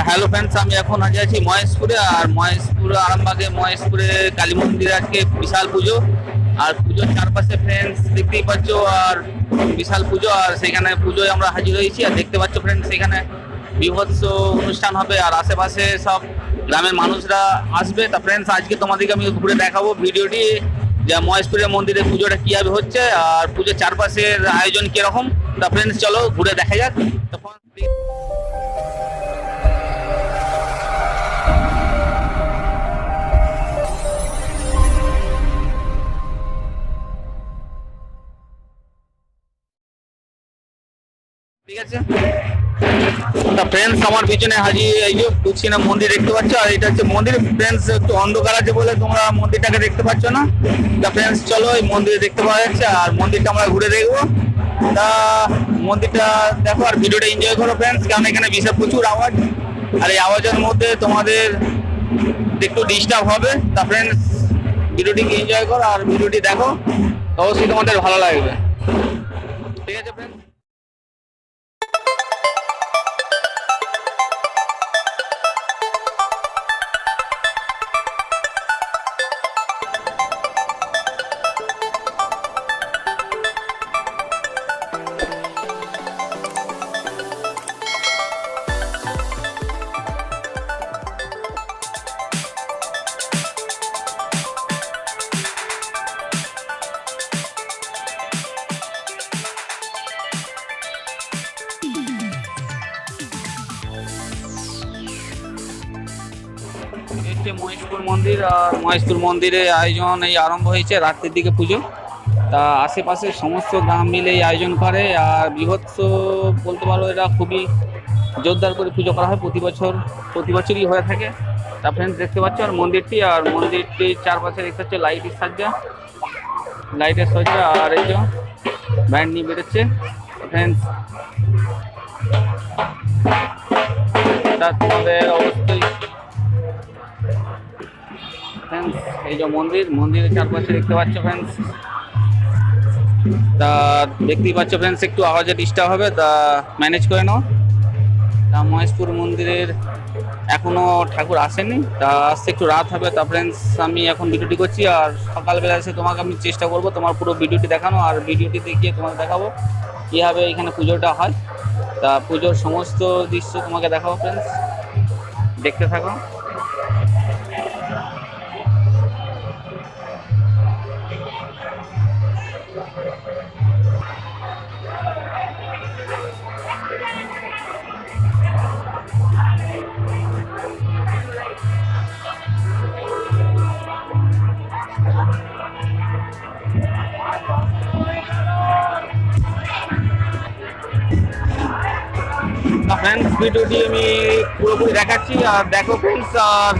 Hello friends আমি এখন আজ আছি মহেশপুরে, আর মহেশপুর আরামবাগে, মহেশপুরে কালী মন্দিরে আজকে বিশাল পুজো। আর পুজোর চারপাশে ফ্রেন্ডস দেখতেই পাচ্ছ, আর বিশাল পুজো, আর সেখানে পুজোয় আমরা হাজির হয়েছি। আর দেখতে পাচ্ছ ফ্রেন্ডস সেখানে বিভৎস অনুষ্ঠান হবে, আর আশেপাশে সব গ্রামের মানুষরা আসবে। তা ফ্রেন্ডস আজকে তোমাদেরকে আমি ঘুরে দেখাবো ভিডিওটি, যে মহেশপুরের মন্দিরে পুজোটা কীভাবে হচ্ছে, আর পুজোর চারপাশের আয়োজন কীরকম। তা ফ্রেন্ডস চলো ঘুরে দেখা যাক। তখন তা ফ্রেন্ডস আমার পিছনে হাজি এই যে কুচিনা মন্দির দেখতে পাচ্ছ, আর এটা হচ্ছে মন্দির। ফ্রেন্ডস একটু অন্ধকার আছে বলে তোমরা মন্দিরটাকে দেখতে পাচ্ছ না। তা ফ্রেন্ডস চলো এই মন্দির দেখতে পাওয়া যাচ্ছে, আর মন্দিরটা আমরা ঘুরে দেখব। তা মন্দিরটা দেখো, আর ভিডিওটা এনজয় করো ফ্রেন্ডস কারণ এখানে বিশাল প্রচুর আওয়াজ। আর এই আওয়াজের মধ্যে তোমাদের একটু ডিস্টার্ব হবে। তা ফ্রেন্ডস ভিডিওটিকে এনজয় করো, আর ভিডিওটি দেখো। অবশ্যই তোমাদের ভালো লাগবে। ঠিক আছে ফ্রেন্ডস মহেশপুর মন্দিরে আয়োজন এই আরম্ভ হয়েছে রাত্রির দিকে পুজো। তা আশেপাশে সমস্ত গ্রাম মিলে এই আয়োজন করে আর বৃহৎস বলতে পারো এটা খুবই জোরদার করে পুজো করা হয় প্রতি বছর, প্রতি বছরই হয়ে থাকে। তা ফ্রেন্ডস দেখতে পাচ্ছ আর মন্দিরটি আর মন্দিরটির চারপাশে দেখতে পাচ্ছ লাইটের সাজ্জা। লাইটের সজ্জা আর এই যে ব্যান্ড নিয়ে বেরোচ্ছে। ফ্রেন্ডস তা তোমাদের অবশ্যই ফ্রেন্ডস এই যে মন্দির, মন্দিরের চারপাশে দেখতে পাচ্ছ ফ্রেন্ডস তা দেখতেই পাচ্ছ ফ্রেন্ডস একটু আওয়াজে ডিস্টার্ব হবে, তা ম্যানেজ করে নাও। তা মহেশপুর মন্দিরের এখনও ঠাকুর আসেনি তা আসতে একটু রাত হবে। তা ফ্রেন্ডস আমি এখন ভিডিওটি করছি, আর সকালবেলা এসে তোমাকে আমি চেষ্টা করব তোমার পুরো ভিডিওটি দেখানো, আর ভিডিওটি দেখিয়ে তোমাকে দেখাবো কীভাবে এখানে পুজোটা হয়। তা পুজোর সমস্ত দৃশ্য তোমাকে দেখাবো ফ্রেন্ডস দেখতে থাকো। ভিডিওটি আমি পুরোপুরি দেখাচ্ছি আর দেখো ফ্রেন্ডস আর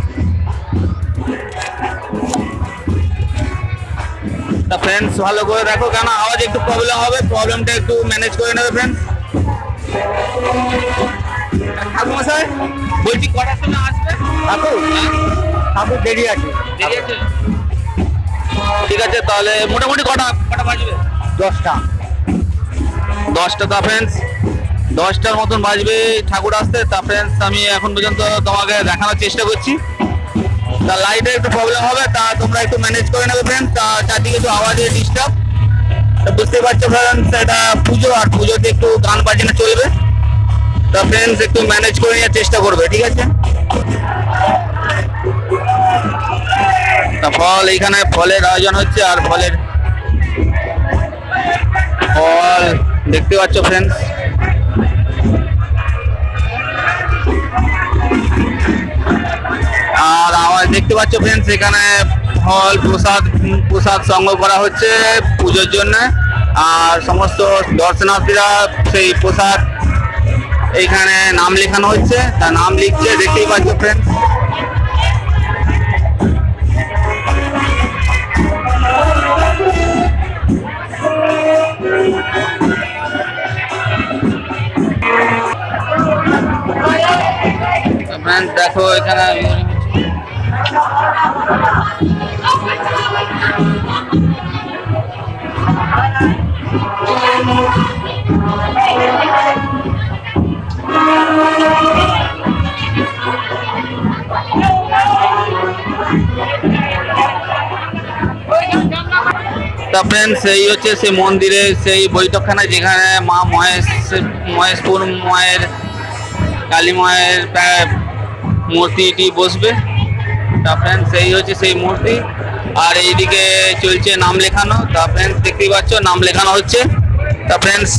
তা ফ্রেন্ডস ভালো করে দেখো কেন আওয়াজ একটু প্রবলেম হবে প্রবলেমটা একটু ম্যানেজ করে নেবে ফ্রেন্ডস ঠাকুমশাই বলছি কটার সময় আসবে? ঠাকুর? হ্যাঁ? ঠাকুর দেরি আছে। দেরি আছে? ঠিক আছে তাহলে মোটামুটি কটা কটা বাজবে? দশটা। দশটা তা ফ্রেন্ডস দশটার মতন বাজবে ঠাকুর আসতে। তা ফ্রেন্ডস আমি এখন পর্যন্ত তোমাকে দেখানোর চেষ্টা করছি। তা লাইটের একটু প্রবলেম হবে, তা তোমরা একটু ম্যানেজ করে নেবে ফ্রেন্ডস তা চারদিকে একটু আওয়াজের ডিস্টার্ব বুঝতে পারছ ফ্রেন্ডস এটা পুজো, আর পুজোতে একটু গান বাজনা চলবে। তা ফ্রেন্ডস একটু ম্যানেজ করে নেওয়ার চেষ্টা করবে, ঠিক আছে? তা ফল এইখানে, ফলের আয়োজন হচ্ছে, আর ফলের ফল দেখতে পাচ্ছ ফ্রেন্ডস দেখতে পাচ্ছ ফ্রেন্ডস এখানে ফল প্রসাদ প্রসাদ সংগ্রহ করা হচ্ছে পুজোর জন্য। আর সমস্ত দর্শনার্থীরা সেই প্রসাদ এইখানে নাম লেখানো হচ্ছে। তা নাম লিখছে, দেখতেই পাচ্ছ ফ্রেন্ডস দেখো, এখানে তা ফ্রেন্ড সেই হচ্ছে সেই মন্দিরে, সেই বৈঠকখানা যেখানে মা মহেশ, মহেশপুর মায়ের, কালী মায়ের মূর্তিটি বসবে। তা ফ্রেন্ডস এই হচ্ছে সেই মূর্তি। আর এইদিকে চলছে নাম লেখানো। তা ফ্রেন্ডস দেখতেই পাচ্ছ, নাম লেখানো হচ্ছে। তা ফ্রেন্ডস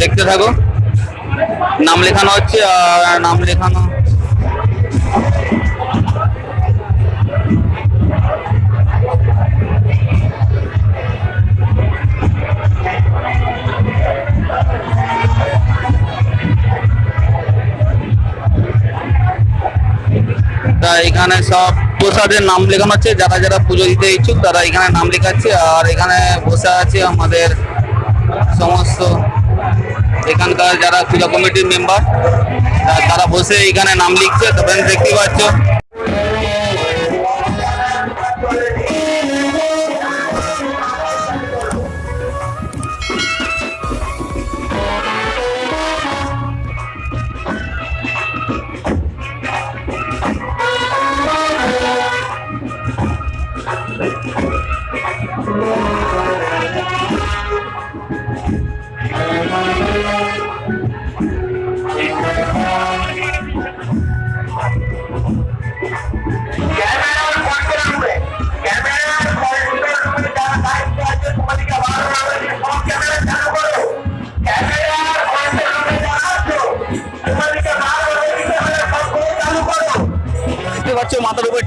দেখতে থাকো। নাম লেখানো হচ্ছে, আর নাম লেখানো এখানে সব প্রসাদের নাম লেখানো হচ্ছে যারা যারা পুজো দিতে ইচ্ছুক তারা এখানে নাম লেখাচ্ছে। আর এখানে বসে আছে আমাদের সমস্ত এখানকার যারা পূজা কমিটির মেম্বার তারা বসে এখানে নাম লিখছে। তবে দেখতে পাচ্ছ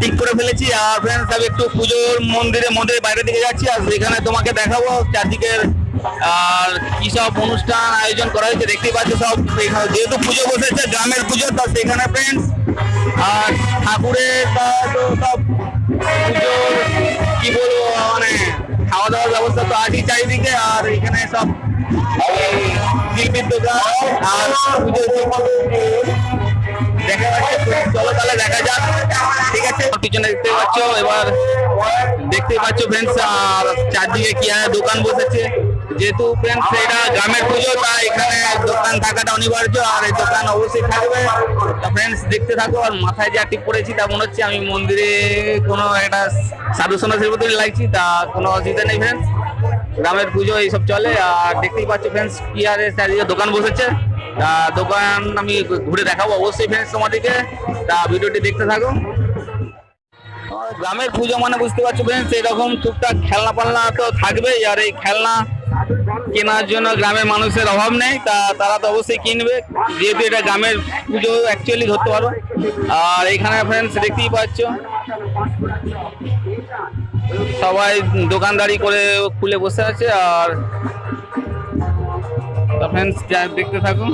ঠিক করে ফেলেছি, আর ফ্রেন্ডস আমি একটু পুজোর মন্দিরে, মন্দিরের বাইরে দিকে যাচ্ছি, আর সেখানে তোমাকে দেখাবো চারদিকের, আর কি সব অনুষ্ঠান আয়োজন করা হয়েছে, দেখতেই পাচ্ছ সব। যেহেতু পুজো বসেছে, গ্রামের পুজো, তা সেখানে ফ্রেন্ডস আর ঠাকুরের তো সব পুজোর, কি বলব মানে খাওয়া দাওয়ার ব্যবস্থা তো আছেই চারিদিকে, আর এখানে সব শিল্পীর দোকান আর পুজোর চলো তাহলে দেখা যাক। ঠিক আছে পিছনে দেখতে পাচ্ছ, এবার দেখতেই পাচ্ছ ফ্রেন্ডস আর চারদিকে কি আছে দোকান বসেছে। যেহেতু ফ্রেন্ডস এটা গ্রামের পুজো, তাই এখানে দোকান থাকাটা অনিবার্য, আর এই দোকান অবশ্যই থাকবে। তা ফ্রেন্ডস দেখতে থাকো, আর মাথায় যা টিপ পড়েছি, তা মনে হচ্ছে আমি মন্দিরে কোনো একটা সাধু সন্ন্যাসীর মতোই লাগছি, তা কোনো অসুবিধা নেই ফ্রেন্ডস গ্রামের পুজো এইসব চলে, আর দেখতেই পাচ্ছ ফ্রেন্ডস কি আর চারিদিকে দোকান বসেছে। তা দোকান আমি ঘুরে দেখাবো অবশ্যই ফ্রেন্ডস তোমাদেরকে। তা ভিডিওটি দেখতে থাকো। গ্রামের পুজো মানে বুঝতে পারছ ফ্রেন্ডস এরকম টুকটাক খেলনা পালনা তো থাকবেই, আর এই খেলনা কেনার জন্য গ্রামের মানুষের অভাব নেই, তা তারা তো অবশ্যই কিনবে। যেহেতু এটা গ্রামের পুজো অ্যাকচুয়ালি ধরতে পারো। আর এখানে ফ্রেন্ডস দেখতেই পাচ্ছ। সবাই দোকানদারি করে খুলে বসে আছে, আর তা ফ্রেন্ডস দেখতে থাকুন।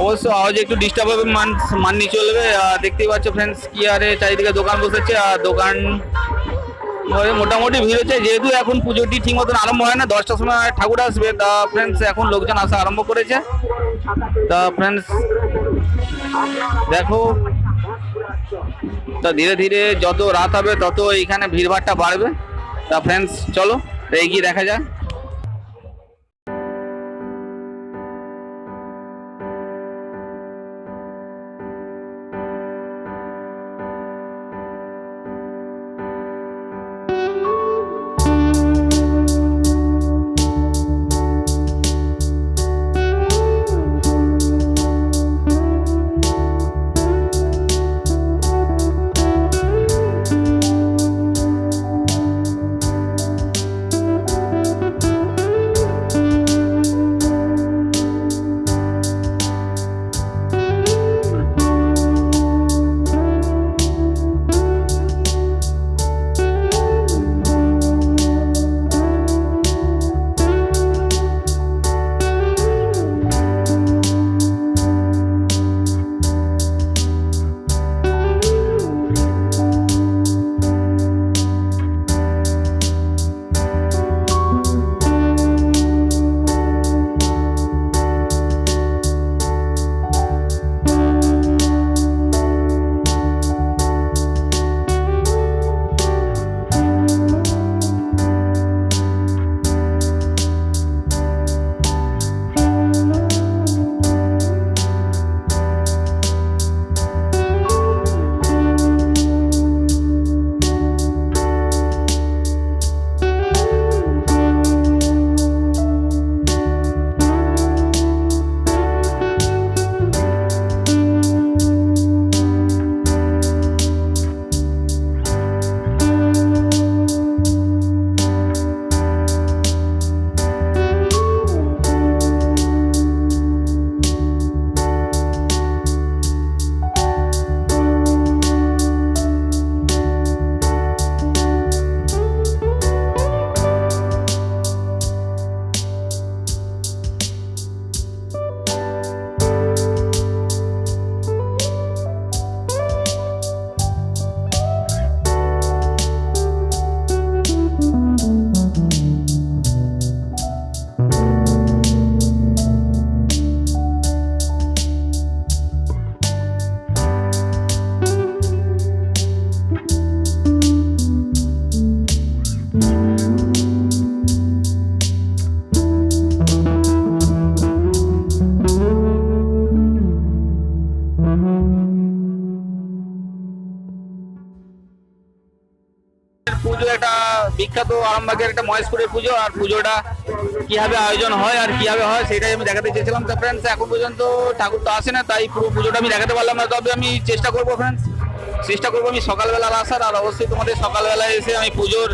অবশ্য আওয়াজ একটু ডিস্টার্ব হবে, মান মান মাননি চলবে। দেখতেই পাচ্ছ ফ্রেন্ডস কি আরে চারিদিকে দোকান বসেছে। আর দোকান মোটামুটি ভিড় হচ্ছে। যেহেতু এখন পুজোটি ঠিক মতন আরম্ভ হয় না, দশটার সময় ঠাকুর আসবে। তা ফ্রেন্ডস এখন লোকজন আসা আরম্ভ করেছে। তা ফ্রেন্ডস দেখো। তা ধীরে ধীরে যত রাত হবে, তত এইখানে ভিড়ভাড়টা বাড়বে। তা ফ্রেন্ডস চলো। এগিয়ে দেখা যাক? পুজো একটা বিখ্যাত আরামবাগের একটা মহেশপুরের পুজো, আর পুজোটা কীভাবে আয়োজন হয় আর কীভাবে হয় সেটাই আমি দেখাতে চেয়েছিলাম। তো ফ্রেন্ডস এখন পর্যন্ত ঠাকুর তো আসে না, তাই পুরো পুজোটা আমি দেখাতে পারলাম না। তবে আমি চেষ্টা করব ফ্রেন্ডস চেষ্টা করব আমি সকালবেলা আসার, আর অবশ্যই তোমাদের সকালবেলায় এসে আমি পুজোর